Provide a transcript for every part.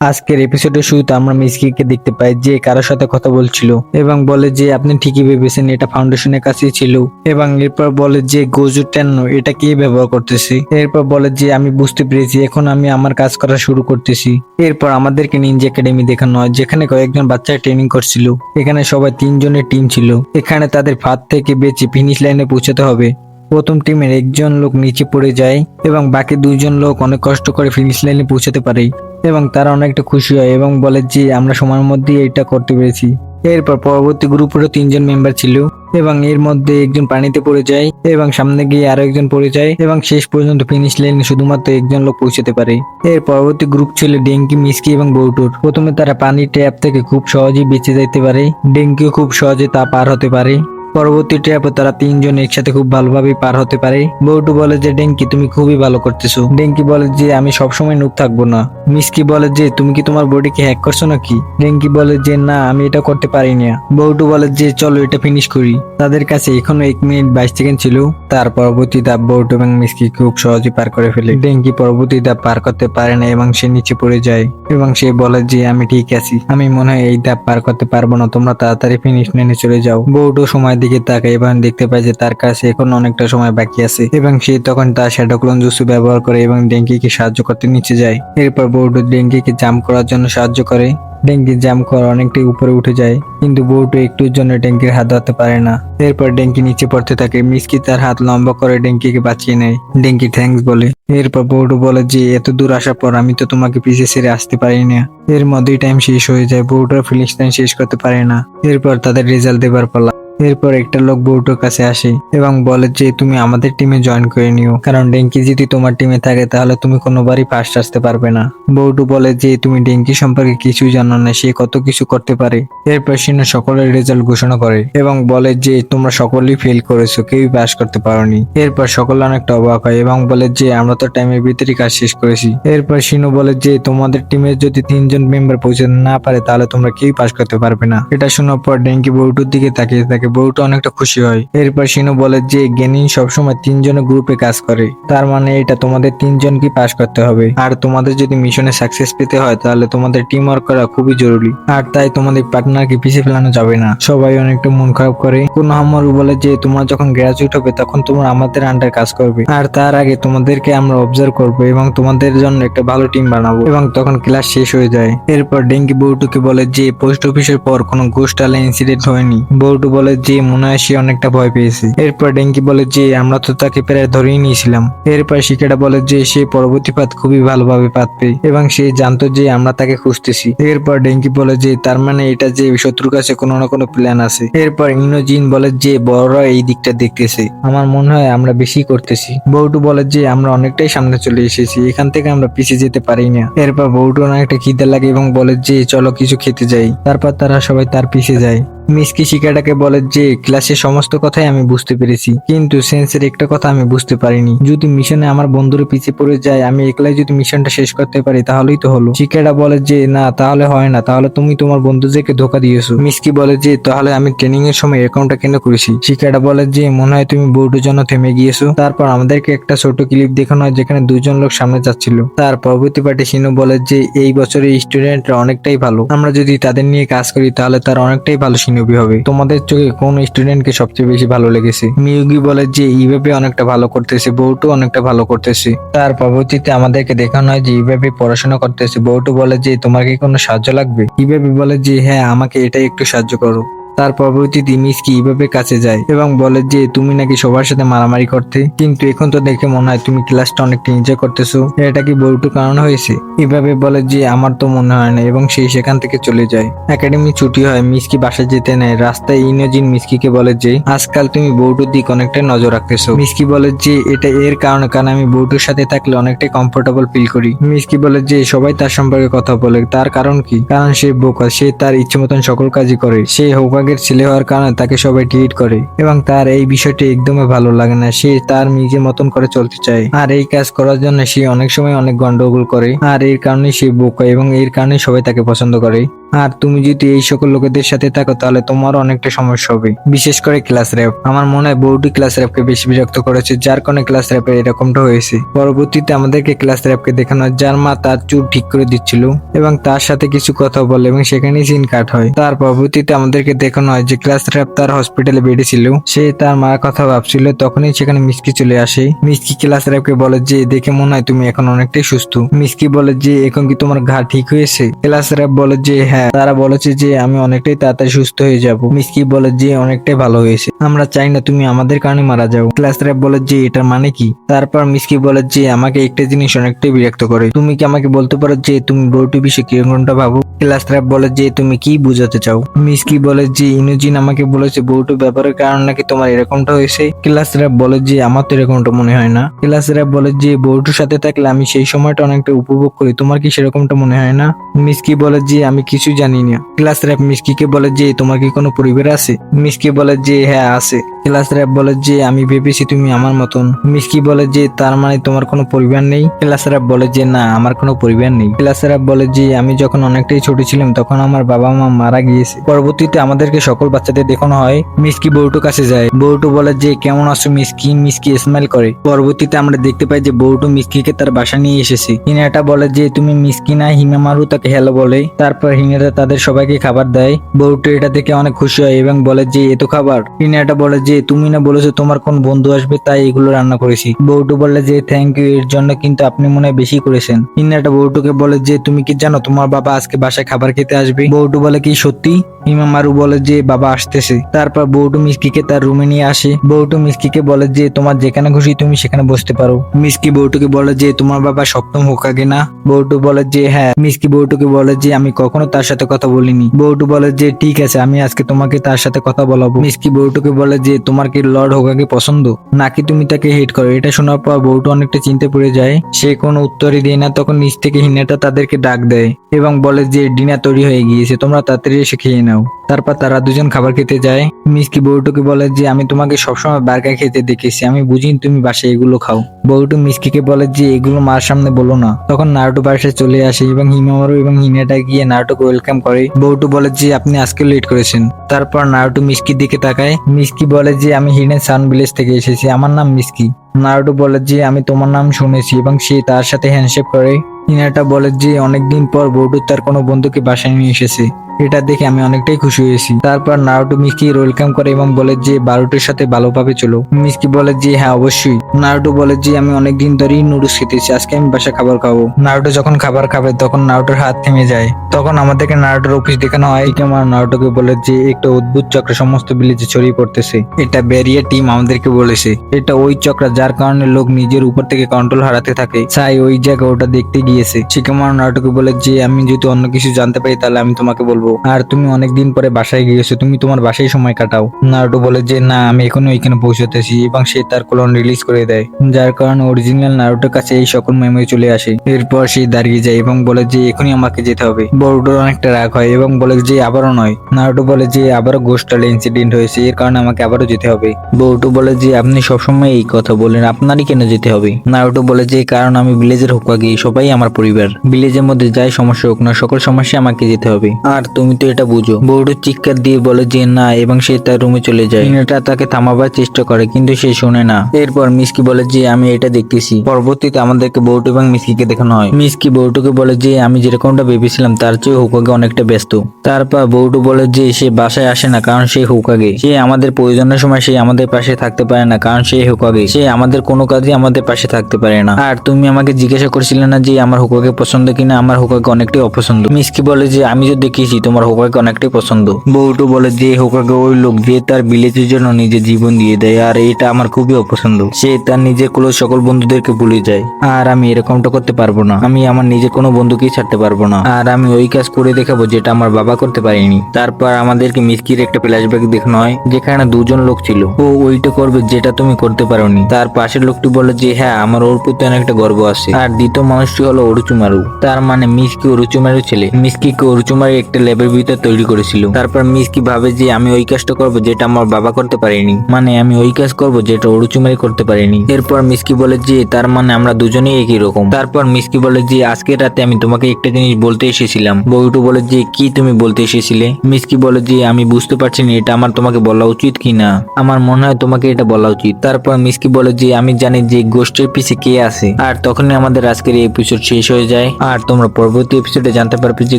আজকের এপিসোডের শুরুতে আমরা মিসকিকে দেখতে পাই যে কারোর সাথে কথা বলছিল এবং বলে যে, আপনি ঠিকই ভেবেছেন এটা ফাউন্ডেশনের কাছেই ছিল। এবং এরপর বলে যে, গোজু টেন্ন, এটা কে ব্যবহার করতেছে? এরপর বলে যে, আমি বুঝতে পেরেছি, এখন আমি আমার কাজ করা শুরু করতেছি। এরপর আমাদেরকে নিনজা একাডেমি দেখানো হয়, যেখানে কয়েকজন বাচ্চা ট্রেনিং করছিল। এখানে সবাই তিনজনের টিম ছিল। এখানে তাদের ফাঁদ থেকে বেঁচে ফিনিশ লাইনে পৌঁছাতে হবে। প্রথম টিমের একজন লোক নিচে পড়ে যায় এবং বাকি দুজন লোক অনেক কষ্ট করে ফিনিশ লাইনে পৌঁছাতে পারে এবং তারা অনেকটা খুশি হয় এবং বলে যে, আমরা সময়ের মধ্যেই এটা করতে পেরেছি। এরপর পরবর্তী গ্রুপেরও তিনজন মেম্বার ছিল এবং এর মধ্যে একজন পানিতে পড়ে যায় এবং সামনে গিয়ে আরও একজন পড়ে যায় এবং শেষ পর্যন্ত ফিনিশ লাইনে শুধুমাত্র একজন লোক পৌঁছাতে পারে। এর পরবর্তী গ্রুপ ছিল ডেঙ্কি, মিসকি এবং বৌটুর। প্রথমে তারা পানির ট্যাপ থেকে খুব সহজেই বেঁচে যেতে পারে। ডেঙ্কিও খুব সহজে তা পার হতে পারে। পরবর্তী ট্র্যাপে তারা তিনজন একসাথে খুব ভালোভাবে পার হতে পারে। বউটু বলে যে, ডেঙ্কি, তুমি খুবই ভালো করতেছো। ডেঙ্কি বলে যে, আমি সবসময় নুক থাকব না। মিসকি বলে যে, তুমি কি তোমার বডিকে হ্যাক করছ নাকি? ডেঙ্কি বলে যে, না, আমি এটা করতে পারি না। বউটু বলে যে, চলো এটা ফিনিশ করি। তাদের কাছে এখনও এক মিনিট বাইশ সেকেন্ড ছিল। তার পরবর্তী ধাপ বউটু এবং মিসকি খুব সহজে পার করে ফেলে। ডেঙ্কি পরবর্তী ধাপ পার করতে পারে না এবং সে নিচে পড়ে যায় এবং সে বলে যে, আমি ঠিক আছি। আমি মনে হয় এই ধাপ পার করতে পারব না। তোমরা তাড়াতাড়ি ফিনিশ লাইনে চলে যাও। বউটু সময় দিকে তাকায় এবং দেখতে পায় যে, তার কাছে এখন অনেকটা সময় বাকি আছে এবং সে তখন তার শ্যাডো ক্লোন জুসু ব্যবহার করে এবং ডেঙ্কিকে সাহায্য করতে নিচে যায়। এরপর বউটু ডেঙ্কিকে জাম করার জন্য সাহায্য করে। ডেঙ্কি জাম করে অনেকটাই উপরে উঠে যায়, কিন্তু বউটু একটুর জন্য ডেঙ্কির হাত ধরতে পারে না। এরপর ডেঙ্কি নিচে পড়তে থাকে, মিসকি তার হাত লম্বা করে ডেঙ্কিকে বাঁচিয়ে নেয় ডেঙ্কি থ্যাঙ্কস বলে। এরপর বউটু বলে যে, এত দূর আসার পর আমি তো তোমাকে পিছিয়ে ছেড়ে আসতে পারি না। এর মধ্যেই টাইম শেষ হয়ে যায় বউটার ফিলিংস টাইম শেষ করতে পারে না। এরপর তাদের রেজাল্ট দেবার পালা। এরপর একটা লোক বউটোর কাছে আসে এবং বলে যে, তুমি আমাদের টিমে জয়েন করে নিও। কারণ ডেঙ্কি যদি তোমার টিমে থাকে, তাহলে তুমি কোনোবারই ফার্স্ট আসতে পারবে না। বউটু বলে যে, তুমি ডেঙ্কি সম্পর্কে কিছুই জানো না, সে কত কিছু করতে পারে। এরপর সিনো সকলের রেজাল্ট ঘোষণা করে এবং বলে যে, তোমরা সকলেই ফেল করেছ, কেউই পাস করতে পারোনি। এরপর সকলে অনেকটা অবাক হয় এবং বলে যে, আমরা তো টাইমের ভিতরেই কাজ শেষ করেছি। এরপর সিনো বলে যে, তোমাদের টিমের যদি তিনজন মেম্বার পৌঁছাতে না পারে, তাহলে তোমরা কেউই পাস করতে পারবে না। এটা শোনার পর ডেঙ্কি বউটুর দিকে তাকিয়ে থাকে বউটা অনেকটা খুশি হয়। এরপর সিনো বলে যে গেনিং সবসময় তিনজনের গ্রুপে কাজ করে। তার মানে এটা তোমাদের তিনজনকে পাস করতে হবে। আর তোমাদের যদি মিশনে সাকসেস পেতে হয়, তাহলে তোমাদের টিম ওয়ার্ক করা খুবই জরুরি। আর তাই তোমাদের পার্টনারকে পিছিয়ে ফেলানো যাবে না। সবাই অনেকটা মন খারাপ করে। কোন হামারু বলে যে, তোমরা যখন গ্রাজুয়েট হবে, তখন তোমরা আমাদের আন্ডার কাজ করবে। আর তার আগে তোমাদেরকে আমরা অবজার্ভ করব এবং তোমাদের জন্য একটা ভালো টিম বানাবো এবং তখন ক্লাস শেষ হয়ে যায়। এরপর ডেঙ্কি বউটুকে বলে যে পোস্ট অফিসের পর কোনো গোস্টালে ইনসিডেন্ট হয়নি। বউটু বলে যে মনে হয় সে অনেকটা ভয় পেয়েছে। এরপর ডেঙ্কি বলে যে আমরা তো তাকে প্রায় ধরেই নিয়েছিলাম। এরপর শিকাটা বলে যে সে পরবর্তী পাত খুবই ভালোভাবে পাতবে এবং সে জানতো যে আমরা তাকে খুঁজতেছি। এরপর ডেঙ্কি বলে যে তার মানে এটা যে শত্রুর কাছে কোনো না কোনো প্ল্যান আছে। এরপর ইনোজিন বলে যে বড়রা এই দিকটা দেখতেছে। আমার মনে হয় আমরা বেশি করতেছি। বউটু বলে যে আমরা অনেকটাই সামনে চলে এসেছি। এখান থেকে আমরা পিছিয়ে যেতে পারি না। এরপর বউটু অনেকটা খিদে লাগে এবং বলে যে চলো কিছু খেতে যাই। তারপর তারা সবাই তার পিছে যায়। মিসকি শিকাটাকে বলে যে, ক্লাসের সমস্ত কথাই আমি বুঝতে পেরেছি। কিন্তু সেন্সের একটা কথা আমি বুঝতে পারিনি। যদি মিশনে আমার বন্ধুরা পিছিয়ে পড়ে যায়, আমি একলাই যদি মিশনটা শেষ করতে পারি, তাহলেই তো হলো। শিকাটা বলে যে, না, তাহলে হয় না। তাহলে তুমি তোমার বন্ধুদেরকে ধোকা দিয়েছ। মিসকি বলে যে, তাহলে আমি ট্রেনিং এর সময় অ্যাকাউন্টটা কেন করেছি? শিকাটা বলে যে, মনে হয় তুমি বোর্ডের জন্য থেমে গিয়েছো। তারপর আমাদেরকে একটা ছোট ক্লিপ দেখানো হয়, যেখানে দুজন লোক সামনে যাচ্ছিল। তার পরবর্তী পার্টি সিনো বলে যে, এই বছরের স্টুডেন্টরা অনেকটাই ভালো। আমরা যদি তাদের নিয়ে কাজ করি, তাহলে তার অনেকটাই ভালো সিনোবি হবে। তোমাদের চোখে কোন স্টুডেন্টকে সবচেয়ে বেশি ভালো লেগেছে? মিউগি বলে যে ইভাবে অনেকটা ভালো করতেছে, বউটু অনেকটা ভালো করতেছে। তার পরবর্তীতে আমাদেরকে দেখানো হয় যে ইভাবে পড়াশোনা করতেছে। বউটু বলে যে, তোমাকে কোনো সাহায্য লাগবে? ইভাবে বলে যে হ্যাঁ আমাকে এটাই একটু সাহায্য করো। তার পরবর্তীতে মিসকি ইভাবে কাছে যায় এবং বলে যে, তুমি নাকি সবার সাথে মারামারি করতে? কিন্তু এখন তো দেখে মনে হয় তুমি ক্লাসটা অনেকটা এনজয় করতেছো। এটা কি বউটু কারণ হয়েছে? এভাবে বলে যে, আমার তো মনে হয় না। এবং সেই সেখান থেকে চলে যায়। একাডেমি ছুটি হয় মিসকি বাসায় যেতে নেয়। রাস্তায় ইনোজিন মিসকিকে বলে যে, আজকাল তুমি বউটুর দিক অনেকটা নজর রাখতেছো। মিসকি বলে যে, এটা এর কারণে, কারণ আমি বউটুর সাথে থাকলে অনেকটাই কমফোর্টেবল ফিল করি। মিসকি বলে যে, সবাই তার সম্পর্কে কথা বলে। তার কারণ কি? কারণ সে বোকা, সে তার ইচ্ছে মতন সকল কাজই করে। সে হোকাগের ছেলে হওয়ার কারণে তাকে সবাই ট্রিট করে এবং তার এই বিষয়টি একদমই ভালো লাগে না। সে তার নিজের মতন করে চলতে চায়। আর এই কাজ করার জন্য সে অনেক সময় অনেক গন্ডগোল করে। আর এর কারণে সে বোকা এবং এর কারণে সবাই তাকে পছন্দ করে। আর তুমি যদি এই সকল লোকেদের সাথে থাকো, তাহলে তোমারও অনেকটা সমস্যা হবে। বিশেষ করে ক্লাস র্যাপ আমার মনে হয় বউটি ক্লাস র্যাপকে বেশি বিরক্ত করেছে, যার কারণে ক্লাস র্যাপে এরকমটা হয়েছে। পরবর্তীতে আমাদেরকে ক্লাস র্যাপকে দেখানো, যার মা তার চুল ঠিক করে দিচ্ছিল এবং তার সাথে কিছু কথা বলে এবং সেখানেই সিন কাট হয়। তার পরবর্তীতে আমাদেরকে দেখানো হয় যে ক্লাস র্যাপ তার হসপিটালে বেডে ছিল সে তার মার কথা ভাবছিল, তখনই সেখানে মিসকি চলে আসে। মিসকি ক্লাস র্যাপকে বলে যে, দেখে মনে হয় তুমি এখন অনেকটাই সুস্থ। মিসকি বলে যে, এখন কি তোমার ঘা ঠিক হয়েছে? ক্লাস র্যাপ বলে যে হ্যাঁ। তারা বলেছে যে আমি অনেকটাই তাড়াতাড়ি সুস্থ হয়ে যাব। মিসকি বলে যে অনেকটাই ভালো হয়েছে। আমরা চাই না তুমি আমাদের কারণে মারা যাও। ক্লাস র্যাপ বলে যে, এটার মানে কি? তারপর মিসকি বলে যে, আমাকে একটা জিনিস অনেকটাই বিরক্ত করে। তুমি কি আমাকে বলতে পারো যে, তুমি বউটি বিষয়ে কিরকমটা ভাবো? ক্লাস র্যাপ বলে যে, তুমি কি বুঝাতে চাও? মিসকি বলে যে, ইনুজিন আমাকে বলেছে বউটু ব্যাপারের কারণ নাকি তোমার এরকমটা হয়েছে? ক্লাস র্যাপ বলে যে, আমার তো এরকমটা মনে হয় না। ক্লাস র্যাপ বলে যে, বউটুর সাথে থাকলে আমি সেই সময়টা অনেকটা উপভোগ করি। তোমার কি সেরকমটা মনে হয় না? মিসকি বলে যে, আমি কিছু জানি না। ক্লাস র্যাপ মিসকিকে বলে, যে, তোমার কি কোনো পরিবার আছে? মিসকি বলে, যে হ্যাঁ আছে। ক্লাস র্যাপ বলে যে, আমি ভেবেছি তুমি আমার মতন। মিসকি বলে যে, তার মানে তোমার কোনো পরিবার নেই? ক্লাস র্যাপ বলে যে, না, আমার কোনো পরিবার নেই। ক্লাস র্যাপ বলে যে, আমি যখন অনেকটাই ছোট ছিলাম, তখন আমার বাবা মা মারা গিয়েছে। পরবর্তীতে আমাদেরকে সকল বাচ্চাদের দেখানো হয়। মিসকি বউটু কাছে যায়। বউটু বলে যে, কেমন আছো মিসকি? মিসকি স্মাইল করে। পরবর্তীতে আমরা দেখতে পাই যে বউটু মিসকিকে তার বাসা নিয়ে এসেছে। হিনাটা বলে যে, তুমি মিসকি না হিমা মারু তাকে হ্যালো বলে। তারপর হিনাটা তাদের সবাইকে খাবার দেয়। বউটু এটা দেখে অনেক খুশি হয় এবং বলে যে এত খাবার। হিনাটা বলে যে তুমি না বলেছ তোমার কোন বন্ধু আসবে, তাই এগুলো রান্না করেছি। বউটু বলে যে থ্যাংক ইউ এর জন্য কিন্তু আপনি মনে হয় বেশি করেছেন। হিনাটা বউটুকে বলে যে, তুমি কি জানো, তোমার বাবা আজকে বাসায় খাবার খেতে আসবে? বউটু বলে, কি সত্যি? ইমামারু বলে যে, বাবা আসতেছে। তারপর বউটু মিসকিকে তার রুমে নিয়ে আসে। বউটু মিসকিকে বলে যে, তোমার যেখানে খুশি তুমি সেখানে বসতে পারো। মিসকি বউটুকে বলে যে, তোমার বাবা সপ্তম হোক হোকাগে না? বউটু বলে যে হ্যাঁ। মিসকি বউটুকে বলে যে, আমি কখনো তার সাথে কথা বলিনি। বউটু বলে যে, ঠিক আছে, আমি আজকে তোমাকে তার সাথে কথা বলাবো। মিসকি বউটুকে বলে যে তোমার কি লর্ড হোকাগে পছন্দ? নাকি তুমি তাকে হেট করো? এটা শোনার পর বউটু অনেকটা চিনতে পড়ে যায়। সে কোনো উত্তরই দেয় না, তখন নিচ থেকে হিনাটা তাদেরকে ডাক দেয় এবং বলে যে, ডিনার তৈরি হয়ে গিয়েছে, তোমরা তাড়াতাড়ি এসে খেয়ে নাও। তারপর তারা দুজন খাবার খেতে যায়। মিসকি বউটুকে বলে যে, আমি তোমাকে সবসময় বার্গার খেতে দেখেছি, আমি বুঝি তুমি বাসায় এগুলো খাও। বউটু মিসকিকে বলে যে, এগুলো মার সামনে বলো না। তখন নারুটো বাসায় চলে আসে এবং হিমামারু এবং হিনাটা গিয়ে নারুটোকে ওয়েলকাম করে। বউটু বলে যে, আপনি আজকে লেট করেছেন। তারপর নারুটো মিসকির দিকে তাকায়। মিসকি বলে যে আমি হিডেন সান ভিলেজ থেকে এসেছি। আমার নাম মিসকি। নারুটো বলে যে আমি তোমার নাম শুনেছি এবং সে তার সাথে হ্যান্ডশেক করে। ইনাটা বলে যে অনেকদিন পর বৌডু তার কোনো বন্ধুকে বাসায় নিয়ে এসেছে। এটা দেখে আমি অনেকটাই খুশি হয়েছি। তারপর নারুটো মিসকি ওয়েলকাম করে এবং বলে যে, বারোটির সাথে ভালোভাবে চলো। মিসকি বলে যে হ্যাঁ অবশ্যই। নারুটো বলে যে, আমি অনেকদিন ধরেই নুডলস খেতেছি, আজকে আমি বাসা খাবার খাব। নারুটো যখন খাবার খাবে, তখন নারুটোর হাত থেমে যায়। তখন আমাদেরকে নারুটোর অফিস দেখানো হয়। আমার নারুটোকে বলে যে, একটা অদ্ভুত চক্র সমস্ত ভিলেজে ছড়িয়ে পড়তেছে। এটা ব্যারিয়ার টিম আমাদেরকে বলেছে। এটা ওই চক্র যার কারণে লোক নিজের উপর থেকে কন্ট্রোল হারাতে থাকে। চাই ওই জায়গা ওটা দেখতে গিয়েছে। শিকামার নারুটোকে বলে যে, আমি যদি অন্য কিছু জানতে পারি, তাহলে আমি তোমাকে বলব। আর তুমি অনেকদিন পরে বাসায় গিয়েছো, তুমি তোমার বাসায় সময় কাটাও। নারুটো বলে যে, না, আমি এখনও ওইখানে পৌঁছতেছি এবং সে তার কোলন রিলিজ করে দেয়। যার কারণে অরিজিনাল নারুটোর কাছে এই সকল মেমোরি চলে আসে। এরপর সে দাঁড়িয়ে যায় এবং বলে যে, এখনই আমাকে যেতে হবে। বড়োটোর অনেকটা রাগ হয় এবং বলে যে, আবারও নয়। নারুটো বলে যে, আবারও গোস্টাল ইনসিডেন্ট হয়েছে, এর কারণে আমাকে আবারও যেতে হবে। বউটো বলে যে, আপনি সবসময় এই কথা বলেন, আপনারই কেন যেতে হবে? নারুটো বলে যে, কারণ আমি ভিলেজের হোকাগি সবাই আমার পরিবার। ভিলেজের মধ্যে যাই সমস্যা হোক না, সকল সমস্যা আমাকে যেতে হবে। আর তুমি তো এটা বুঝো। বউটো চিৎকার দিয়ে বলে যে না, এবং সে তার রুমে চলে যায়। হিনাটা তাকে থামাবার চেষ্টা করে, কিন্তু সে শোনে না। এরপর মিসকি বলে, যে, আমি এটা দেখতেছি। পরবর্তীতে আমাদেরকে বউটো এবং মিসকিকে দেখানো হয়। মিসকি বউটোকে বলে, যে, আমি যেরকমটা ভেবেছিলাম, তার চেয়ে হোকাগে অনেকটা ব্যস্ত। তারপর বউটো বলে, যে, সে বাসায় আসে না, কারণ সে হোকাগে। সে আমাদের প্রয়োজনের সময় সে আমাদের পাশে থাকতে পারে না, কারণ সে হোকাগে। সে আমাদের কোনো কাজে আমাদের পাশে থাকতে পারে না। আর তুমি আমাকে জিজ্ঞাসা করছিলে না যে, আমার হোকাগে পছন্দ কিনা? আমার হোকাগে অনেকটাই অপছন্দ। মিসকি বলে, যে, আমি তো দেখেছি তোমার হোকাগে অনেকটাই পছন্দ। বউটো বলে যে হোকাকে ওই লোক যে তার বিলেতের জন্য নিজের জীবন দিয়ে দেয়, আর এটা আমার খুবই অপছন্দ। সে তার নিজের ক্লোজ সকল বন্ধুদেরকে ভুলে যায়। আর আমি এরকমটা করতে পারব না। আমি আমার নিজের কোনো বন্ধুকেই ছাড়তে পারব না। আর আমি ওই কাজ করে দেখাবো যেটা আমার বাবা করতে পারেনি। তারপর আমাদেরকে মিসকির একটা ফ্ল্যাশব্যাক দেখানো হয়, যেখানে দুজন লোক ছিল। ও ওইটা করবে যেটা তুমি করতে পারোনি। তার পাশের লোকটি বলে যে হ্যাঁ আমার ওর প্রতি অনেকটা গর্ব আছে। আর দ্বিতীয় মানুষটি হলো অরুচুমারু। তার মানে মিসকি অরুচুমারু ছেলে। মিসকিকে অরুচুমারু একটা ল্যাবের ভিতর তৈরি করেছিল তারপর মিসকি ভাবে যে আমি ওই কাজটা করব যেটা আমার বাবা করতে পারেনি। মানে আমি ওই কাজ করব যেটা ওরুচুমারি করতে পারেনি। এরপর মিসকি বলে যে তার মানে আমরা দুজনেই একই রকম। তারপর মিসকি বলে যে আজকে রাতে আমি তোমাকে একটা জিনিস বলতে এসেছিলাম। বউটু বলে যে কি তুমি বলতে এসেছিলে? মিসকি বলে যে আমি বুঝতে পারছি না এটা আমার তোমাকে বলা উচিত কি না আমার মনে হয় তোমাকে এটা বলা উচিত। তারপর মিসকি বলে যে আমি জানি যে গোষ্ঠীর পিছে কে আছে। আর তখনই আমাদের আজকের এই এপিসোড শেষ হয়ে যায়। আর তোমরা পরবর্তী এপিসোডে জানতে পারবে যে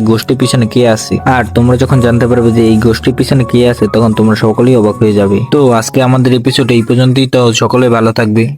গোষ্ঠীর পিছনে কে আছে। আর তোমরা যখন জানতে পারবে যে এই গোষ্ঠীর পিছনে কে আছে, তখন তোমরা সকলেই অবাক হয়ে যাবে। তো আজকে আমাদের এপিসোড এই পর্যন্তই। তো সকলে ভালো থাকবে।